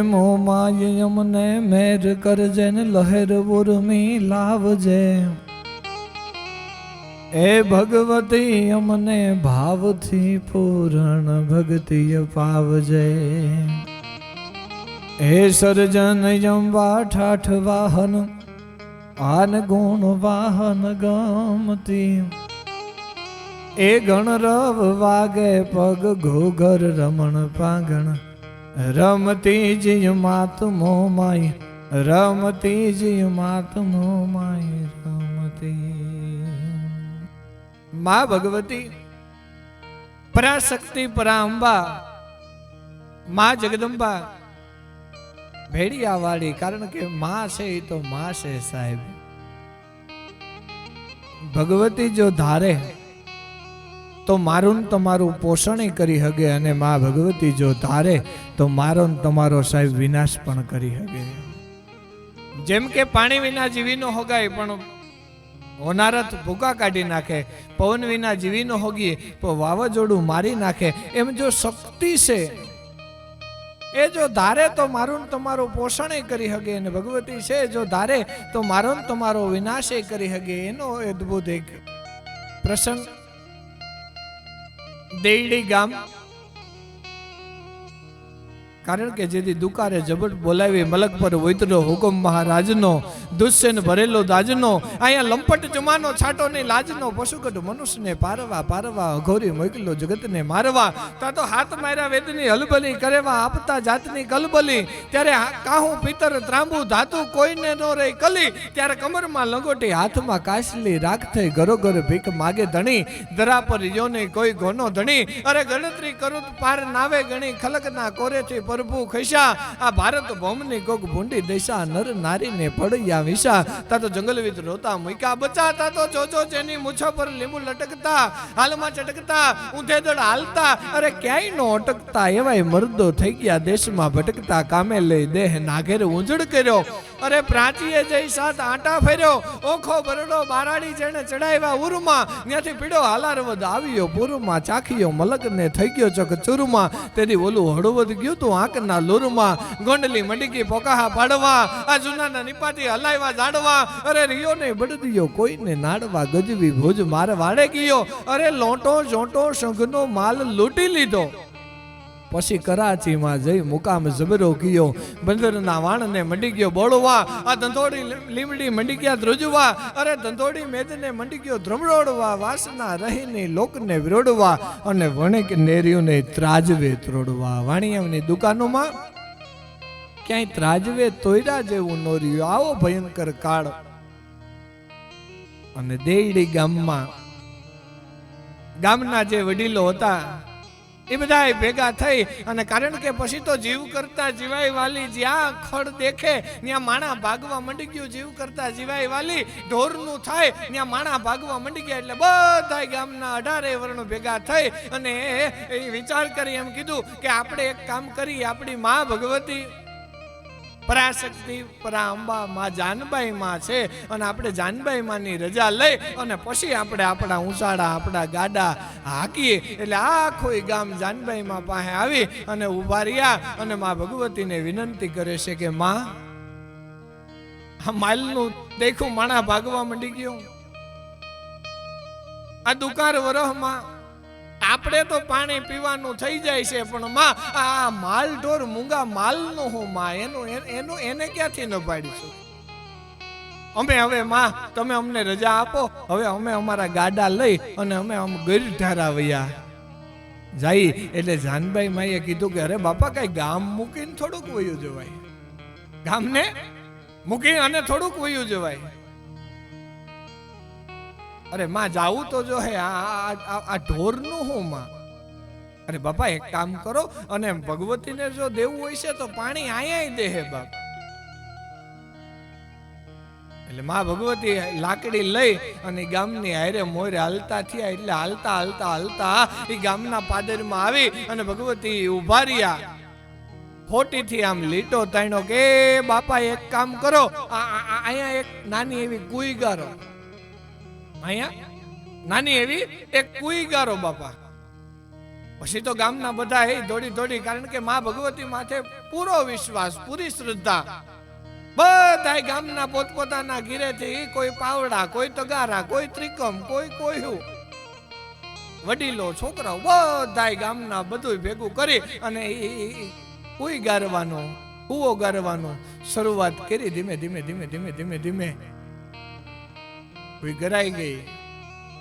મોમાય અમને મેર કરજે ને લહેર ઉર્મી લાવજે. એ ભગવતી અમને ભાવથી પૂરણ ભક્તિ પાવજે હે સર્જન યંબા ઠાઠ વાહન, આન ગુણ વાહન ગમતી. એ ગણરવ વાગે પગ, ઘોઘર રમણ પાંગણ રમતી જીય માતમો માય રમતી જીય માતમો માય રમતી મા ભગવતી પરાશક્તિ પરાંબા મા જગદંબા ભેડિયા વાળી કારણ કે માં છે એ તો માં છે સાહેબ ભગવતી જો ધારે તો મારું તમારું પોષણ કરી હગે અને મા ભગવતી જો ધારે, તો મારો તમારો સાહેબ વિનાશ પણ કરી હગે. જેમ કે પાણી વિના જીવીનો હોગાય, પણ હોનારત ભૂકા કાઢી નાખે, પવન વિના જીવીનો હોગીએ, પણ વાવાઝોડું મારી નાખે, એમ જો શક્તિ છે, એ જો ધારે, તો મારું તમારું પોષણ કરી હગે અને ભગવતી છે, જો ધારે, તો મારો તમારો વિનાશ કરી હગે. એનો અદ્ભુત એક પ્રસંગ દેયડી ગામ. કારણ કે જેથી દુકારે જબટ બોલાવી મલક પર વૈતરો હુકમ મહારાજનો દુષ્યન, ભરેલો, દાજનો, અહીંયા લંપટ જમાનો, છાટો નહીં, લાજનો પશુકટ મનુષ્યને પારવા પારવા, અઘોરી મોકલો જગતને મારવા. તા તો હાથ માર્યા વેદની હલબલી, કરેવા આપતા જાતની કલબલી. ત્યારે કાહું, પિતર, ત્રાંબુ, ધાતુ કોઈને નો રહી કલી. ત્યારે કમરમાં લંગોટી હાથમાં કાસલી રાખ થઈ ઘરો ઘર ભીખ માગે ધણી. ધરા પર યોને કોઈ ગોનો ધણી. અરે ગણતરી કરું પાર નાવે ગણી, ખલકના કોરેથી પ્રભુ ખૈસા આ ભારત ભૌમની કોક ભૂંડી દશા નર નારીને પડ્યા વિશા તા તો જંગલ વિત રોતા બચા તા તો જોજો જેની મૂછો પર લીંબુ લટકતા, હાલમાં ચટકતા, ઊંધે દડ હાલતા. અરે ક્યાંય નો અટકતા. એવાય મર્દો થઈ ગયા. દેશમાં ભટકતા. કામે લઈ દેહ નાઘેર ઉંજડ કર્યો. અરે પ્રાચીએ જઈ સાત આટા ફેર્યો, ઓખો બરડો બારાડી જેણે ચડાવ્યા ઉરમાં, ત્યાંથી પીડો હાલારવદ આવ્યો પૂરમાં, ચાખ્યો મલકને થઈ ગયો ચક ચૂરમાં, તેથી ઓલું હળવદ ગયું તું આંકના લૂરમાં, ગોંડલી મંડીકી પોકાહા પાડવા, આ જૂનાના નિપાટી હલાવ્યા જાડવા, અરે રિયો ને બળદિયો કોઈને નાડવા ગજવી ભોજ માર વાડે ગયો, અરે લોટો જોટો શંખનો માલ લૂંટી લીધો. પછી કરાચીમાં જઈ મુકામ જબરો કયો બંદરના વાણને મંડી ગયો બોળવા. આ ધંધોડી લીમડી મંડી ગયા ધ્રુજવા. અરે ધંધોડી મેદને મંડી ગયો ધ્રમરોડવા વાસના રહીને લોકને વિરોડવા અને વણિક નેરીઓને ત્રાજવે ત્રોડવા. વાણિયાની દુકાનોમાં? ક્યાંય ત્રાજવે તોયરા જેવું નોર્યું. આવો ભયંકર કાળ. અને દેયડી ગામમાં, ગામના જે વડીલો હતા એ બધા ભેગા થઈ અને કારણ કે પછી તો જીવ કરતા જીવાય વાલી જ્યાં ખડ દેખે, ત્યાં માણા ભાગવા મંડી ગયું. જીવ કરતા જીવાય વાલી ઢોરનું થાય, ત્યાં માણા ભાગવા મંડી ગયા. એટલે બધા ગામના અઢારે વર્ણ ભેગા થઈ અને એ વિચાર કરી એમ કીધું કે આપણે એક કામ કરી આપણી મા ભગવતી પરાશક્તિ પરાંબા માં જાનબાઈ માં છે. અને આપણે જાનબાઈ માની રજા લઈ અને પછી આપણે આપણા ઉંચાડા, આપણા ગાડા હાકીએ. એટલે આખો ગામ જાનબાઈ માં પાસે આવી અને ઊભા રહ્યા અને માં ભગવતીને વિનંતી કરે છે કે, માં, આ માલનું દેખું માણા ભાગવા મંડી ગયું. આ દુકાર વરહમાં આપણે તો પાણી પીવાનું થઈ જાય છે, પણ માં, આ માલ ઢોર મૂંગા માલનું હું માં, એનું એનું, એને ક્યાંથી ન અમે હવે માં, તમે અમને રજા આપો, હવે અમે અમારા ગાડા લઈ અને અમે આમ ગીરધારા વયા. જાઈ એટલે જાનભાઈ માઈએ કીધું કે, અરે બાપા, કઈ ગામ મૂકીને થોડુંક વયું જવાય. ગામને? મૂકી અને થોડુંક વયું જવાય. અરે, માં, જાવું તો જો હે, આ ઢોરનું હું, માં? અરે, બાપા, એક કામ કરો, અને ભગવતીને જો દેવું હોય છે, તો પાણી આયા દે હે, બાપ. એટલે મા ભગવતી લાકડી લઈ અને ગામની હારે મોરે હાલતા થયા, એટલે હાલતા હાલતા હાલતા એ ગામના પાદરમાં આવી અને ભગવતી ઊભા રહ્યા. ખોટીથી આમ લીટો તાણ્યો કે બાપા, એક કામ કરો અહીંયા એક નાની એવી કુઈ ગારો અહીંયા? નાની એવી એક કુઈ ગારો બાપા. પછી તો ગામના બધા એ દોડી દોડી કારણ કે મા ભગવતી માથે પૂરો વિશ્વાસ, પૂરી શ્રદ્ધા. બધા ગામના પોતપોતાના ઘીરેથી કોઈ પાવડા, કોઈ તગારા, કોઈ ત્રિકમ, કોઈ કોયું વડીલો, છોકરાઓ, બધાય ગામના બધું ભેગું કરી અને કોઈ ગારવાનો કૂવો ગારવાનો શરૂઆત કરી ધીમે ધીમે ધીમે ધીમે ધીમે ધીમે. કોઈ ગરાઈ ગઈ.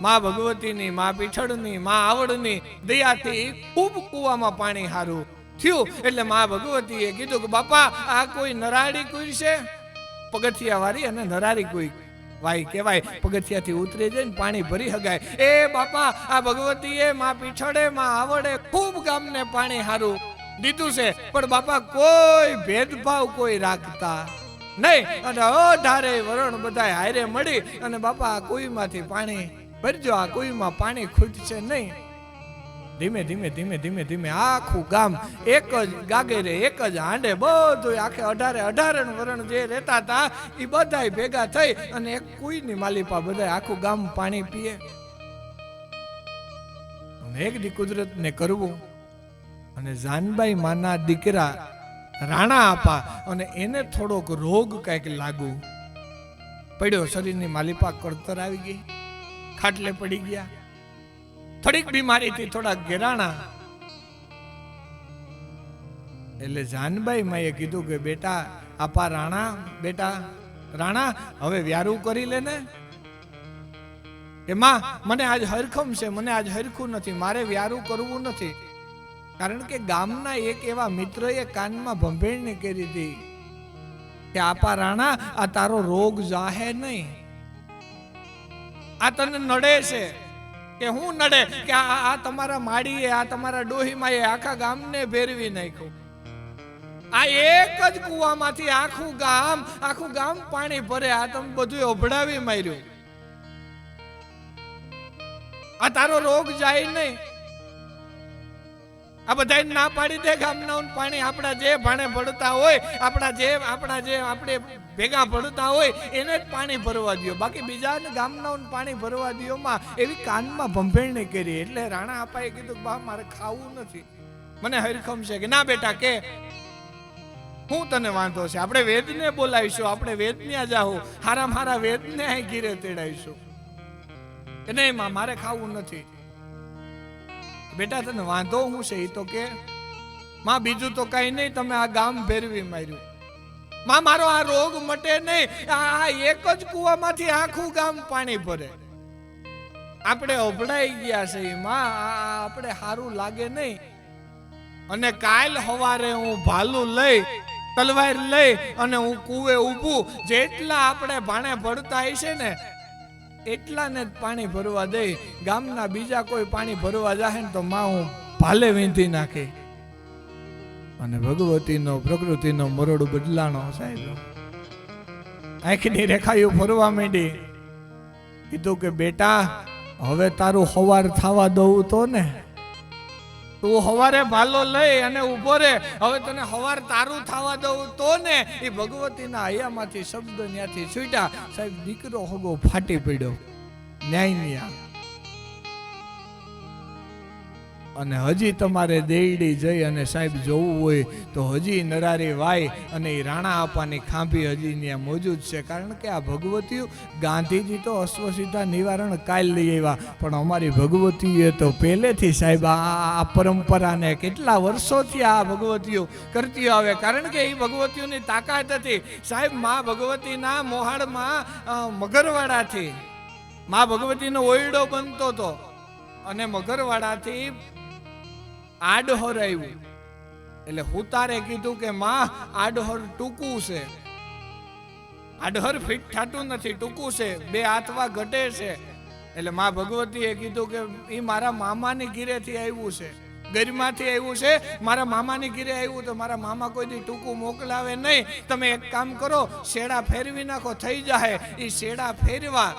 માં ભગવતીની, માં પીઠળની, માં આવડની દયાથી ખૂબ કૂવામાં પાણી હારું થયું. એટલે માં ભગવતીએ કીધું કે, બાપા, આ કોઈ નરાડી કોઈ છે? પગથિયા વાળી અને નરારી કોઈ. વાય કહેવાય, પગથિયાથી ઉતરી જઈને પાણી ભરી હગાય. એ બાપા, આ ભગવતીએ માં પીછળે માં આવડે ખૂબ ગામને પાણી હારું દીધું છે. પણ બાપા, કોઈ ભેદભાવ કોઈ રાખતા નહીં. અને અઢારે વરણ બધા હારે મળી અને બાપા, આ કુઈમાંથી પાણી ભરજો, આ કુઈમાં પાણી ખૂટશે નહીં. ધીમે ધીમે ધીમે ધીમે ધીમે આખું ગામ એક જ ગાગેરે એક જ હાંડે બધું આખે અઢારે અઢારે વરણ જે રહેતા હતા એ બધાય ભેગા થઈ અને એક કુઈની માલિપા બધા આખું ગામ પાણી પીએ. એક દી કુદરતને કરવું અને જાનબાઈ માના દીકરા રાણા આપા અને એને થોડોક રોગ કંઈક લાગુ પડ્યો. શરીરની માલિપા કળતર આવી ગઈ, ખાટલે પડી ગયા. થોડીક બીમારીથી થોડા ઘેરાણા. એટલે જાનબાઈ માએ કીધું કે, બેટા, આપા રાણા, બેટા, રાણા, હવે વ્યારું કરી લે ને. એમાં મને આજ હરખમ છે, મને આજ હરખું નથી, મારે વ્યારું કરવું નથી. કારણ કે ગામના એક એવા મિત્રએ કાનમાં ભંભેળની કરી હતી કે, આપા રાણા, આ તારો રોગ જાહે નહીં. આ તને નડે છે કે હું નડે? કે આ તમારા માડીએ, આ તમારા ડોહીમાં એ આખા ગામને ભેરવી નાખ્યું. આ એક જ કુવામાંથી આખું ગામ આખું ગામ પાણી ભરે, આ તમે બધું ઓભડાવી માર્યું. આ તારો રોગ જાય નહીં. આ બધા ના પાડી દે ગામના પાણી. આપણા જે ભાણે ભળતા હોય, આપણા જે આપણા જે, આપણે ભેગા ભળતા હોય, એને જ પાણી ભરવા દો બાકી બીજાને ગામના પાણી ભરવા દો માં એવી કાનમાં ભંભેળણી કરી. એટલે રાણા આપાએ કીધું બા, મારે ખાવું નથી. મને હરખમ છે કે, ના બેટા, કે હું તને વાંધો છે. આપણે વેદને બોલાવીશું. આપણે વેદન્યા જાહો. હારા મારા વેદને ઘીરે તેડાવીશું. કે, નહીં, માં, મારે ખાવું નથી. બેટા, તને વાંધો હું છે? તો કે, માં, બીજું તો કઈ નહીં, તમે આ ગામ ફેરવી માર્યું. માં, મારો આ રોગ મટે નહીં, આ એક જ કુવામાંથી આખું ગામ પાણી ભરે. આપણે અભડાઈ ગયા છે માં આપણે સારું લાગે નહીં. અને કાલ હવારે હું ભાલું લઈ, તલવાર લઈ અને હું કુવે ઊભું, જેટલા આપણે ભાણે ભરતા હશે ને એટલાને જ પાણી ભરવા દે ગામના બીજા કોઈ પાણી ભરવા જાહે તો માં હું ભાલે વીંધી નાખે. અને ભગવતીનો, પ્રકૃતિનો મરોડ બદલાણો સાહેબ આંખની રેખાયું ફરવા માંડી. કીધું કે, બેટા, હવે તારું હવાર થવા દઉં તો ને? તું હવારે ભાલો લઈ અને ઊભો રે. હવે તને હવાર તારું થવા દઉં તો ને. એ ભગવતીના હૈયામાંથી શબ્દ ત્યાંથી છૂટ્યા. સાહેબ, દીકરો હગો ફાટી પડ્યો. ન્યાય ન્યા અને હજી તમારે દેડી જઈ અને સાહેબ જોવું હોય તો હજી નરારી વાય અને એ રાણા આપાની ખાંભી હજી ત્યાં મોજૂદ છે. કારણ કે આ ભગવતીઓ, ગાંધીજી તો અશ્વસીતા નિવારણ કાલ લઈ આવ્યા. પણ અમારી ભગવતીએ તો પહેલેથી સાહેબ આ પરંપરાને કેટલા વર્ષોથી આ ભગવતીઓ કરતી આવે. કારણ કે એ ભગવતીઓની તાકાત હતી. સાહેબ, મા ભગવતીના મોહાળમાં મગરવાડાથી, મા ભગવતીનો ઓયડો બનતો હતો અને મગરવાડાથી આડહોર આવ્યું. એટલે હુતારે કીધું કે, માં, આડહોર ટૂંકું છે. આડહર ફિટ થતું નથી, ટૂંકું છે. બે આત્મા ઘટે છે. એટલે માં ભગવતીએ કીધું કે એ મારા મામાની ઘીરેથી આવ્યું છે. ગરિમાથી આવ્યું છે. મારા મામાની ઘીરે આવ્યું તો મારા મામા કોઈ દી ટૂંકું મોકલાવે નહીં. તમે એક કામ કરો, શેડા ફેરવી નાખો, થઈ જાય એ શેડા ફેરવા.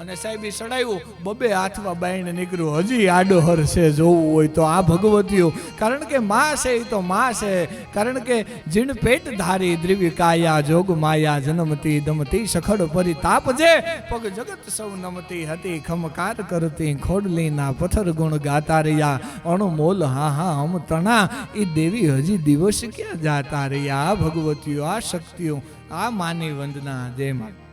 અને સાહેબ એ સડાયું, બબે હાથમાં બાઈને નીકળ્યું. હજી આડો હરશે જોવું હોય તો આ ભગવતીઓ. કારણ કે માં છે એ તો માં છે. કારણ કે જીણ પેટ ધારી દ્રિવી કાયા, જોગ માયા, જન્મતી દમતી સખડ પરી તાપ જે, પગ જગત સૌ નમતી હતી. ખમકાર કરતી ખોડલી ના પથ્થર ગુણ ગાતા રહ્યા. અણમોલ હા હા હમ તણા એ દેવી હજી દિવસ ક્યાં જાતા રહ્યા? આ ભગવતીઓ, આ શક્તિઓ, આ માની વંદના જય માં